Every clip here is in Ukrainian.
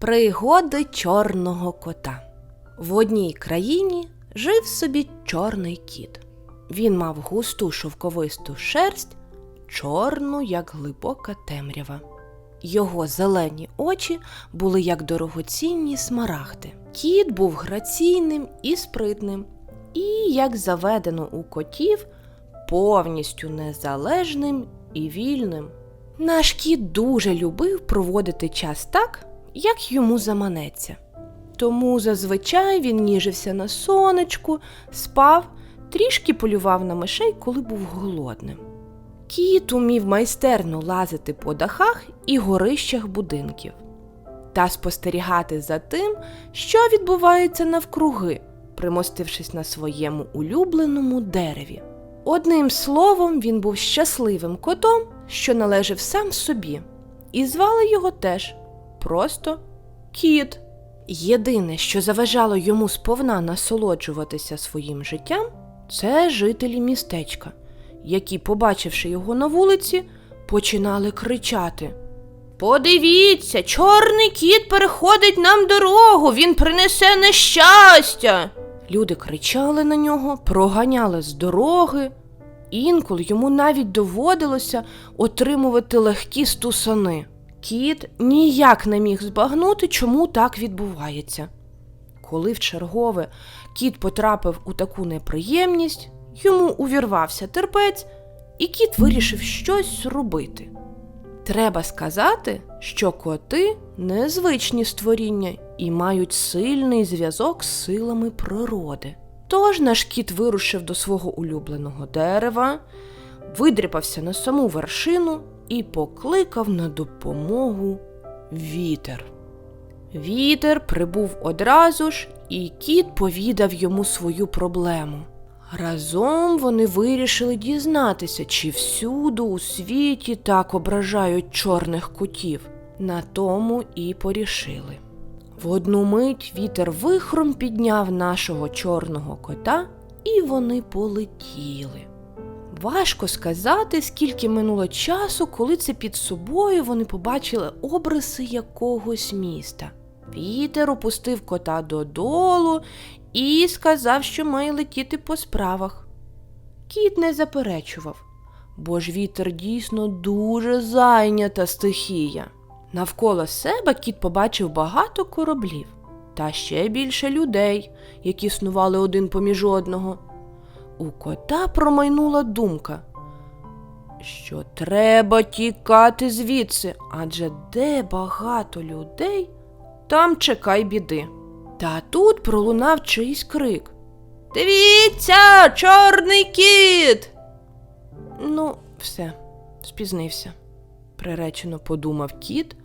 Пригоди чорного кота. В одній країні жив собі чорний кіт. Він мав густу шовковисту шерсть, чорну, як глибока темрява. Його зелені очі були як дорогоцінні смарагди. Кіт був граційним і спритним, і, як заведено у котів, повністю незалежним і вільним. Наш кіт дуже любив проводити час так, як йому заманеться. Тому зазвичай він ніжився на сонечку, спав, трішки полював на мишей, коли був голодним. Кіт умів майстерно лазити по дахах і горищах будинків та спостерігати за тим, що відбувається навкруги, примостившись на своєму улюбленому дереві. Одним словом, він був щасливим котом, що належав сам собі, і звали його теж просто кіт. Єдине, що заважало йому сповна насолоджуватися своїм життям, це жителі містечка, які, побачивши його на вулиці, починали кричати. Подивіться, чорний кіт переходить нам дорогу, він принесе нещастя. Люди кричали на нього, проганяли з дороги. Інколи йому навіть доводилося отримувати легкі стусани. Кіт ніяк не міг збагнути, чому так відбувається. Коли вчергове кіт потрапив у таку неприємність, йому увірвався терпець, і кіт вирішив щось робити. Треба сказати, що коти незвичні створіння і мають сильний зв'язок з силами природи. Тож наш кіт вирушив до свого улюбленого дерева, видріпався на саму вершину і покликав на допомогу вітер. Вітер прибув одразу ж, і кіт повідав йому свою проблему. Разом вони вирішили дізнатися, чи всюди у світі так ображають чорних котів. На тому і порішили. В одну мить вітер вихром підняв нашого чорного кота, і вони полетіли. Важко сказати, скільки минуло часу, коли це під собою вони побачили обриси якогось міста. Вітер опустив кота додолу і сказав, що має летіти по справах. Кіт не заперечував, бо ж вітер дійсно дуже зайнята стихія. Навколо себе кіт побачив багато кораблів та ще більше людей, які снували один поміж одного. У кота промайнула думка, що треба тікати звідси, адже де багато людей, там чекай біди. Та тут пролунав чийсь крик. Дивіться, чорний кіт. Ну, все, спізнився, приречено подумав кіт.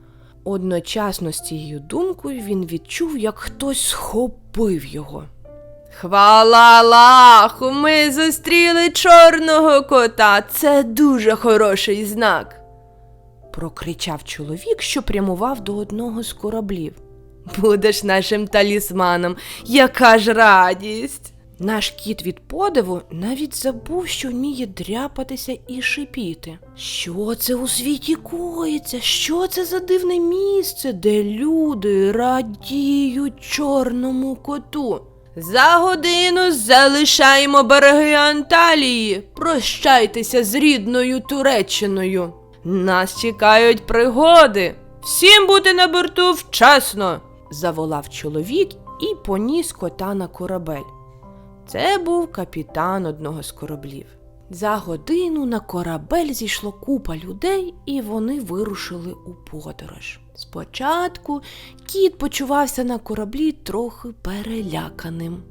Одночасно з цією думкою він відчув, як хтось схопив його. Хвала Аллаху, ми зустріли чорного кота. Це дуже хороший знак. прокричав чоловік, що прямував до одного з кораблів. Будеш нашим талісманом, яка ж радість. Наш кіт від подиву навіть забув, що вміє дряпатися і шипіти. Що це у світі коїться? Що це за дивне місце, де люди радіють чорному коту? За годину залишаємо береги Анталії. Прощайтеся з рідною Туреччиною. Нас чекають пригоди. Всім бути на борту вчасно, заволав чоловік і поніс кота на корабель. Це був капітан одного з кораблів. За годину на корабель зійшло купа людей, і вони вирушили у подорож. Спочатку кіт почувався на кораблі трохи переляканим,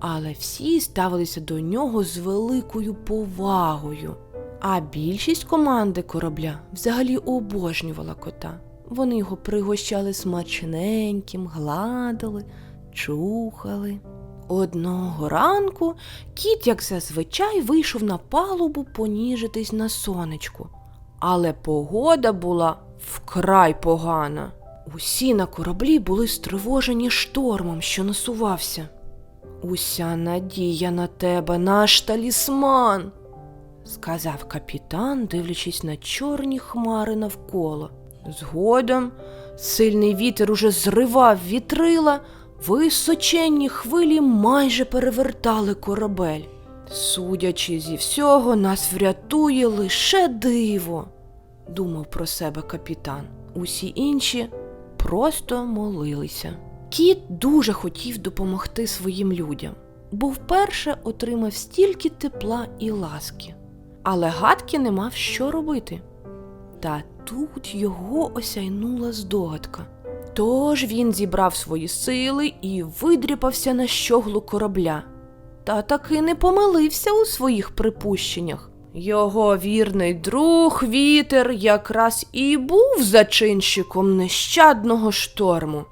але всі ставилися до нього з великою повагою. А більшість команди корабля взагалі обожнювала кота. Вони його пригощали смачненьким, гладили, чухали. Одного ранку кіт, як зазвичай, вийшов на палубу поніжитись на сонечку, але погода була вкрай погана. Усі на кораблі були стривожені штормом, що насувався. Уся надія на тебе, наш талісман, сказав капітан, дивлячись на чорні хмари навколо. Згодом Сильний вітер уже зривав вітрила, височенні хвилі майже перевертали корабель. Судячи зі всього, нас врятує лише диво, думав про себе капітан. Усі інші просто молилися. Кіт дуже хотів допомогти своїм людям, бо вперше отримав стільки тепла і ласки, але гадки не мав що робити. Та тут його осяйнула здогадка. Тож він зібрав свої сили і видряпався на щоглу корабля. Та таки не помилився у своїх припущеннях. Його вірний друг вітер якраз і був зачинщиком нещадного шторму.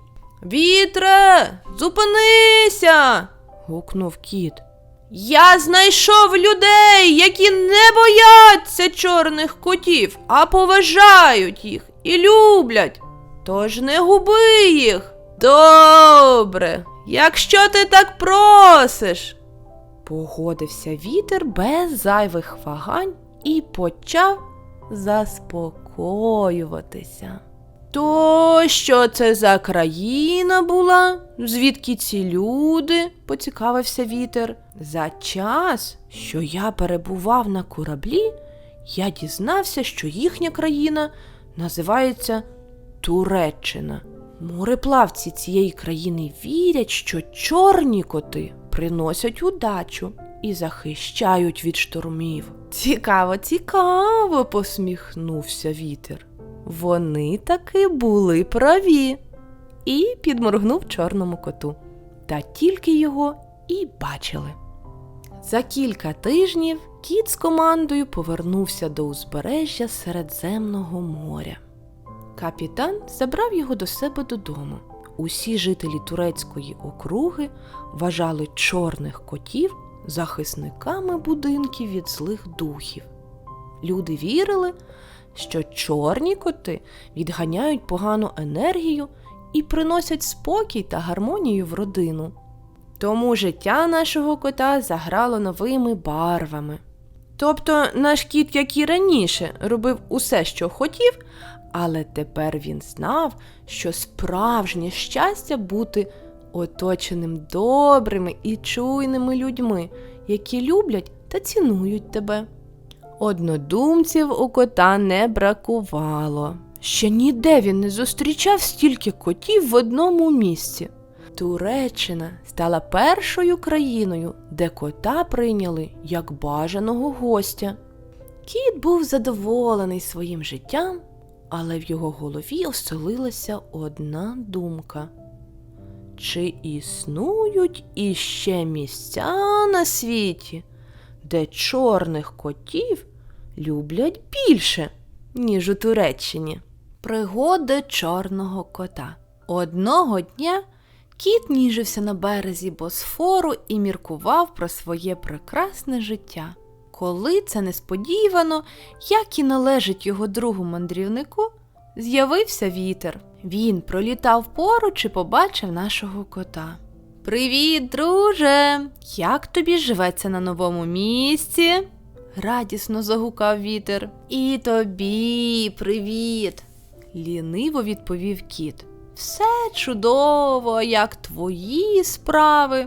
Вітре, зупинися. гукнув кіт. Я знайшов людей, які не бояться чорних котів, а поважають їх і люблять. Тож не губи їх. Добре, якщо ти так просиш. Погодився вітер без зайвих вагань і почав заспокоюватися. То що це за країна була? Звідки ці люди? поцікавився вітер. За час, що я перебував на кораблі, я дізнався, що їхня країна називається Туреччина. Мореплавці цієї країни вірять, що чорні коти приносять удачу і захищають від штормів. Цікаво, цікаво, посміхнувся вітер. Вони таки були праві. І підморгнув чорному коту. Та тільки його і бачили. За кілька тижнів кіт з командою повернувся до узбережжя Середземного моря. Капітан забрав його до себе додому. Усі жителі турецької округи вважали чорних котів захисниками будинків від злих духів. Люди вірили, що чорні коти відганяють погану енергію і приносять спокій та гармонію в родину. Тому життя нашого кота заграло новими барвами. Тобто наш кіт, як і раніше, робив усе, що хотів, але тепер він знав, що справжнє щастя бути оточеним добрими і чуйними людьми, які люблять та цінують тебе. Однодумців у кота не бракувало. Ще ніде він не зустрічав стільки котів в одному місці. Туреччина стала першою країною, де кота прийняли як бажаного гостя. Кіт був задоволений своїм життям, але в його голові оселилася одна думка. Чи існують іще місця на світі, де чорних котів люблять більше, ніж у Туреччині? Пригоди чорного кота. Одного дня кіт ніжився на березі Босфору і міркував про своє прекрасне життя. Коли це несподівано, як і належить його другу мандрівнику, з'явився вітер. Він пролітав поруч і побачив нашого кота. Привіт, друже! Як тобі живеться на новому місці? радісно загукав вітер. І тобі привіт! ліниво відповів кіт. Все чудово, як твої справи.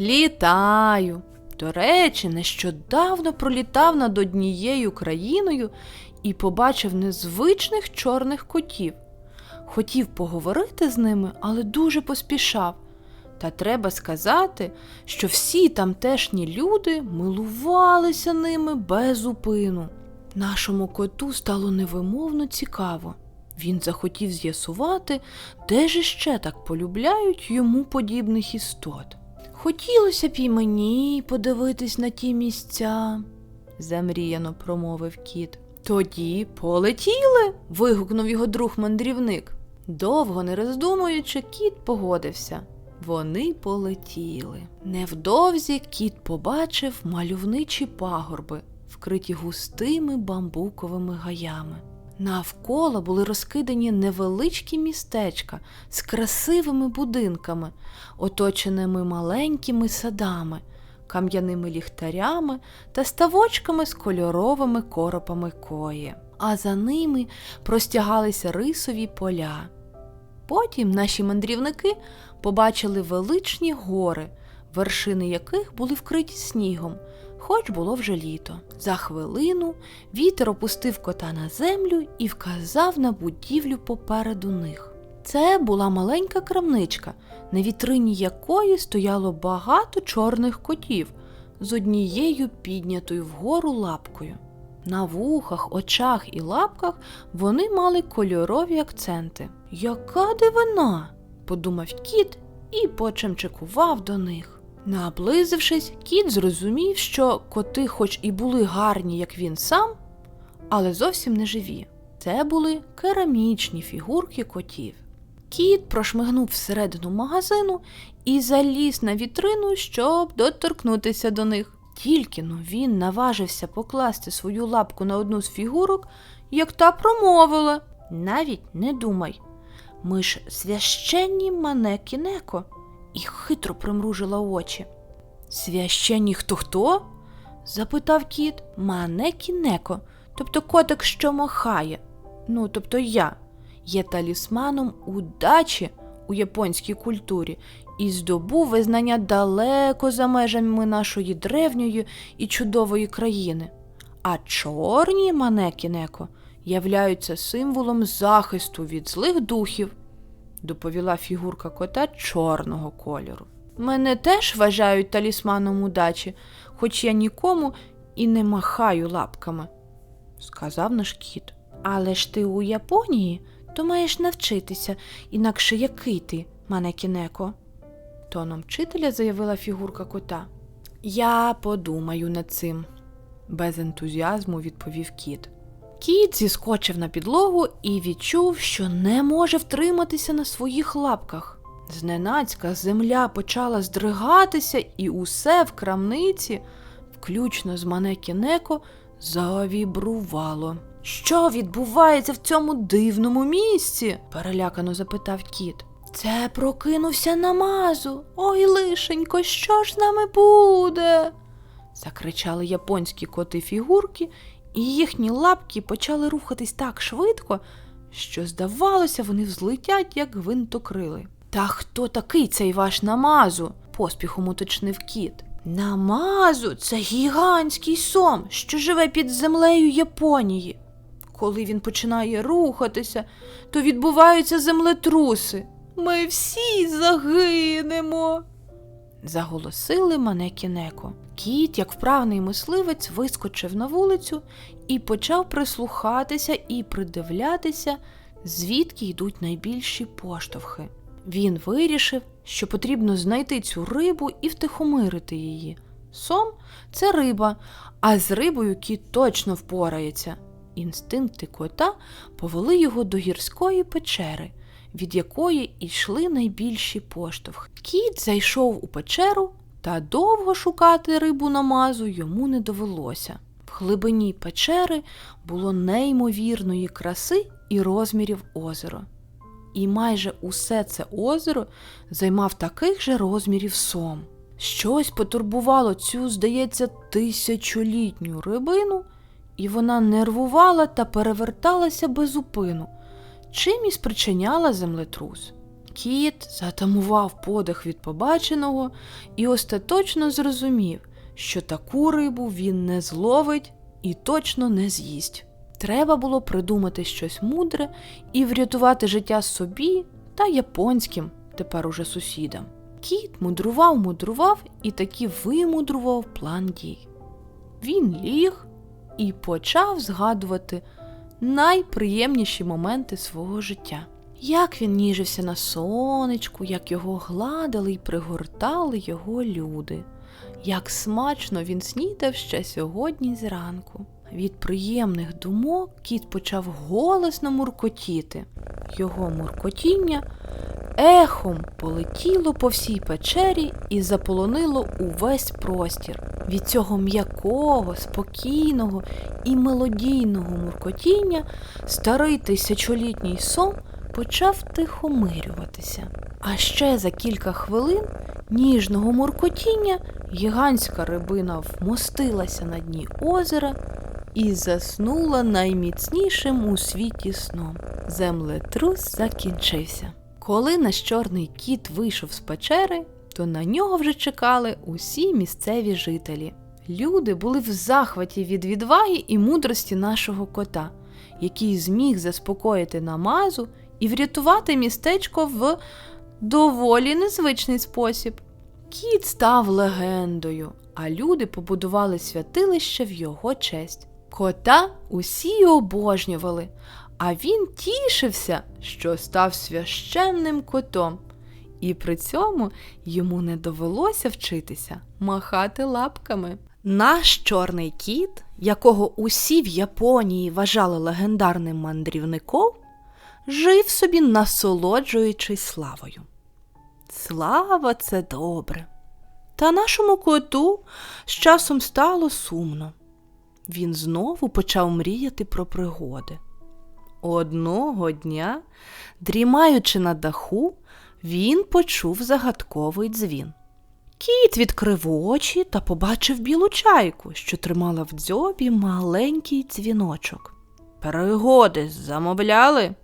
Літаю. До речі, нещодавно пролітав над однією країною і побачив незвичних чорних котів. Хотів поговорити з ними, але дуже поспішав. Та треба сказати, що всі тамтешні люди милувалися ними без упину. Нашому коту стало невимовно цікаво. Він захотів з'ясувати, де ж іще так полюбляють йому подібних істот. Хотілося б і мені подивитись на ті місця, замріяно промовив кіт. Тоді полетіли. вигукнув його друг мандрівник. Довго не роздумуючи, кіт погодився. Вони полетіли. Невдовзі кіт побачив мальовничі пагорби, вкриті густими бамбуковими гаями. Навколо були розкидані невеличкі містечка з красивими будинками, оточеними маленькими садами, кам'яними ліхтарями та ставочками з кольоровими коропами кої. А за ними простягалися рисові поля. Потім наші мандрівники побачили величні гори, вершини яких були вкриті снігом, хоч було вже літо. За хвилину вітер опустив кота на землю і вказав на будівлю попереду них. Це була маленька крамничка, на вітрині якої стояло багато чорних котів з однією піднятою вгору лапкою. На вухах, очах і лапках вони мали кольорові акценти. Яка дивина! подумав кіт і почемчикував до них. Наблизившись, кіт зрозумів, що коти, хоч і були гарні, як він сам, але зовсім не живі. Це були керамічні фігурки котів. Кіт прошмигнув всередину магазину і заліз на вітрину, щоб доторкнутися до них. Тільки но він наважився покласти свою лапку на одну з фігурок, як та промовила. Навіть не думай. Ми ж священні манекінеко, і хитро примружила очі. Священні хто хто? запитав кіт. Манекінеко, тобто котик, що махає. Ну, тобто я, є талісманом удачі у японській культурі і здобув визнання далеко за межами нашої древньої і чудової країни. А чорні манекінеко являються символом захисту від злих духів, доповіла фігурка кота чорного кольору. Мене теж вважають талісманом удачі, хоч я нікому і не махаю лапками, сказав наш кіт. Але ж ти у Японії, то маєш навчитися, інакше який ти, манекінеко, тоном вчителя заявила фігурка кота. Я подумаю над цим, без ентузіазму відповів кіт. Кіт зіскочив на підлогу і відчув, що не може втриматися на своїх лапках. Зненацька земля почала здригатися, і усе в крамниці, включно з манекінеко, завібрувало. Що відбувається в цьому дивному місці? перелякано запитав кіт. Це прокинувся намазу. Ой, лишенько, що ж з нами буде? закричали японські коти фігурки, і їхні лапки почали рухатись так швидко, що, здавалося, вони взлетять, як гвинтокрили. Та хто такий цей ваш намазу? поспіхом уточнив кіт. Намазу це гігантський сом, що живе під землею Японії. Коли він починає рухатися, то відбуваються землетруси. Ми всі загинемо. Заголосили манекінеко. Кіт, як вправний мисливець, вискочив на вулицю і почав прислухатися і придивлятися, звідки йдуть найбільші поштовхи. Він вирішив, що потрібно знайти цю рибу і втихомирити її. Сом це риба, а з рибою кіт точно впорається. Інстинкти кота повели його до гірської печери, від якої йшли найбільші поштовхи. Кіт зайшов у печеру, та довго шукати рибу намазу йому не довелося. В глибині печери було неймовірної краси і розмірів озеро. І майже усе це озеро займав таких же розмірів сом. Щось потурбувало цю, здається, тисячолітню рибину, і вона нервувала та переверталася без упину, чим і спричиняла землетрус. Кіт затамував подих від побаченого і остаточно зрозумів, що таку рибу він не зловить і точно не з'їсть. Треба було придумати щось мудре і врятувати життя собі та японським, тепер уже сусідам. Кіт мудрував, мудрував і таки вимудрував план дій. Він ліг і почав згадувати найприємніші моменти свого життя. Як він ніжився на сонечку, як його гладили й пригортали його люди, як смачно він снідав ще сьогодні зранку. Від приємних думок кіт почав голосно муркотіти. Його муркотіння ехом полетіло по всій печері і заполонило увесь простір. Від цього м'якого, спокійного і мелодійного муркотіння старий тисячолітній сон почав тихомирюватися. А ще за кілька хвилин ніжного муркотіння гігантська рибина вмостилася на дні озера і заснула найміцнішим у світі сном. Землетрус закінчився. Коли наш чорний кіт вийшов з печери, то на нього вже чекали усі місцеві жителі. Люди були в захваті від відваги і мудрості нашого кота, який зміг заспокоїти намазу і врятувати містечко в доволі незвичний спосіб. Кіт став легендою, а люди побудували святилище в його честь. Кота усі обожнювали, а він тішився, що став священним котом, і при цьому йому не довелося вчитися махати лапками. Наш чорний кіт, якого усі в Японії вважали легендарним мандрівником, жив собі, насолоджуючись славою. Слава це добре. Та нашому коту з часом стало сумно. Він знову почав мріяти про пригоди. Одного дня, дрімаючи на даху, він почув загадковий дзвін. Кіт відкрив очі та побачив білу чайку, що тримала в дзьобі маленький дзвіночок. Пригоди замовляли?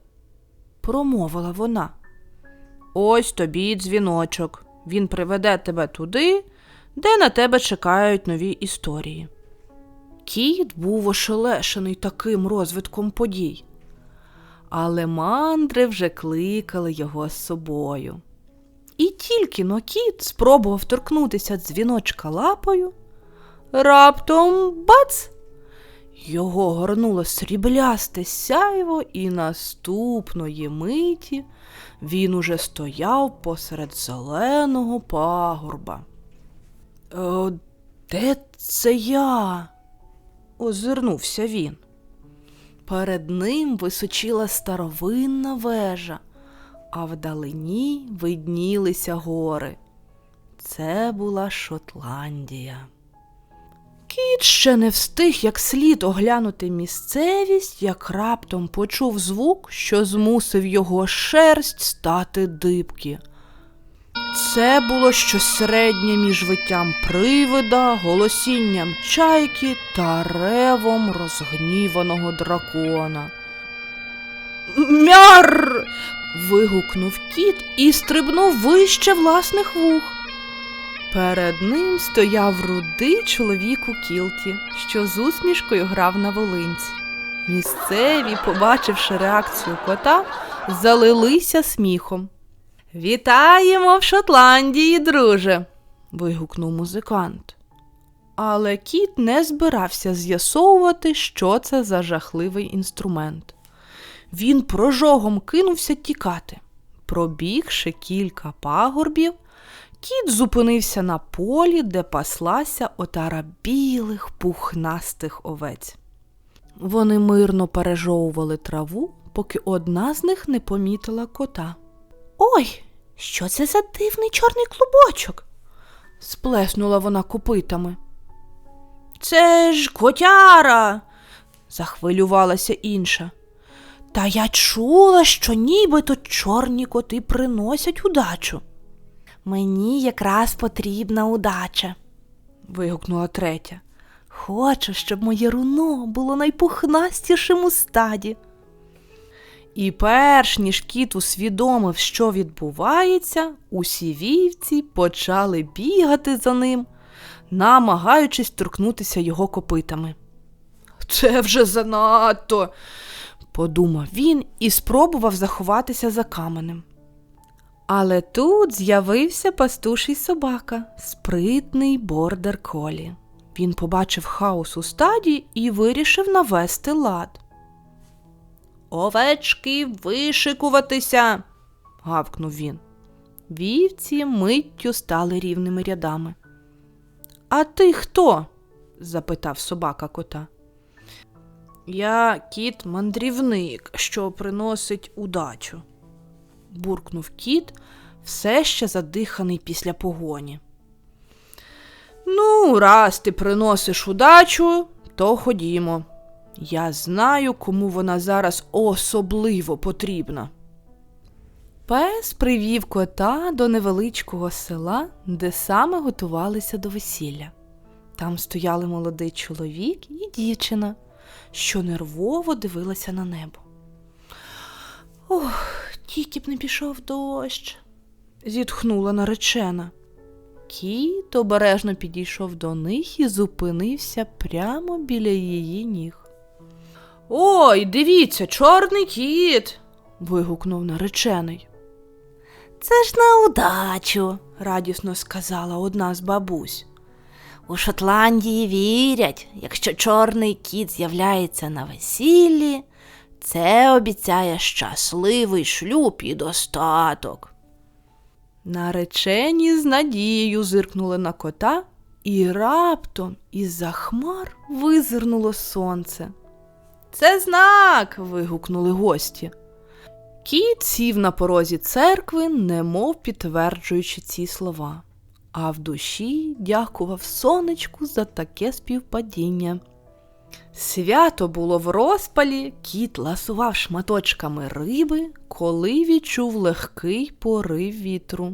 промовила вона. Ось тобі дзвіночок. Він приведе тебе туди, де на тебе чекають нові історії. Кіт був ошелешений таким розвитком подій, але мандри вже кликали його з собою. І тільки но кіт спробував торкнутися дзвіночка лапою, раптом бац! Його горнуло сріблясте сяйво, і наступної миті він уже стояв посеред зеленого пагорба. «Е, де це я? Озирнувся він. Перед ним височила старовинна вежа, а вдалині виднілися гори. Це була Шотландія. Кіт ще не встиг як слід оглянути місцевість, як раптом почув звук, що змусив його шерсть стати дибки. Це було щось середнє між виттям привида, голосінням чайки та ревом розгніваного дракона. Мяр. вигукнув кіт і стрибнув вище власних вух. Перед ним стояв рудий чоловік у кілті, що з усмішкою грав на волинці. Місцеві, побачивши реакцію кота, залилися сміхом. Вітаємо в Шотландії, друже. вигукнув музикант. Але кіт не збирався з'ясовувати, що це за жахливий інструмент. Він прожогом кинувся тікати. Пробігши кілька пагорбів, кіт зупинився на полі, де паслася отара білих пухнастих овець. Вони мирно пережовували траву, поки одна з них не помітила кота. Ой, що це за дивний чорний клубочок? сплеснула вона копитами. Це ж котяра, захвилювалася інша. Та я чула, що нібито чорні коти приносять удачу. Мені якраз потрібна удача, вигукнула третя. Хочу, щоб моє руно було найпухнастішим у стаді. І перш ніж кіт усвідомив, що відбувається, усі вівці почали бігати за ним, намагаючись торкнутися його копитами. Це вже занадто, подумав він і спробував заховатися за каменем. Але тут з'явився пастуший собака, спритний бордер колі. Він побачив хаос у стаді і вирішив навести лад. Овечки вишикуватися. гавкнув він. Вівці миттю стали рівними рядами. А ти хто? запитав собака кота. Я кіт мандрівник, що приносить удачу, буркнув кіт, все ще задиханий після погоні. Ну, раз ти приносиш удачу, то ходімо. Я знаю, кому вона зараз особливо потрібна. Пес привів кота до невеличкого села, де саме готувалися до весілля. Там стояли молодий чоловік і дівчина, що нервово дивилася на небо. Ох, Тільки б не пішов дощ, зітхнула наречена. Кіт обережно підійшов до них і зупинився прямо біля її ніг. Ой, дивіться, чорний кіт. вигукнув наречений. Це ж на удачу, радісно сказала одна з бабусь. У Шотландії вірять, якщо чорний кіт з'являється на весіллі, це обіцяє щасливий шлюб і достаток. Наречені з надією зиркнули на кота, і раптом із-за хмар визирнуло сонце. Це знак. вигукнули гості. Кіт сів на порозі церкви, немов підтверджуючи ці слова, а в душі дякував сонечку за таке співпадіння. Свято було в розпалі, кіт ласував шматочками риби, коли відчув легкий порив вітру.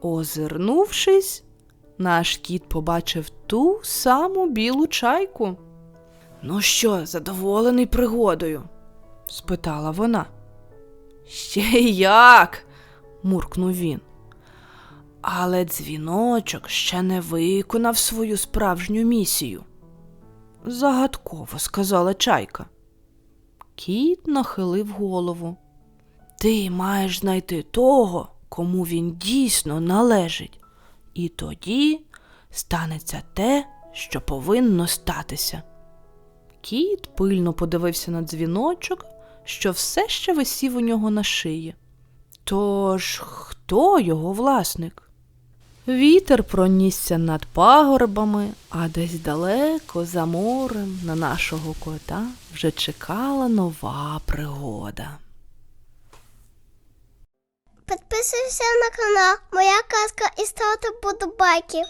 Озирнувшись, наш кіт побачив ту саму білу чайку. Ну що, задоволений пригодою? спитала вона. Ще як? муркнув він. Але дзвіночок ще не виконав свою справжню місію. Загадково сказала чайка. Кіт нахилив голову. Ти маєш знайти того, кому він дійсно належить, і тоді станеться те, що повинно статися. Кіт пильно подивився на дзвіночок, що все ще висів у нього на шиї. Тож хто його власник? Вітер пронісся над пагорбами, а десь далеко за морем на нашого кота вже чекала нова пригода. Підписуйся на канал Моя казка і ставте подобайки.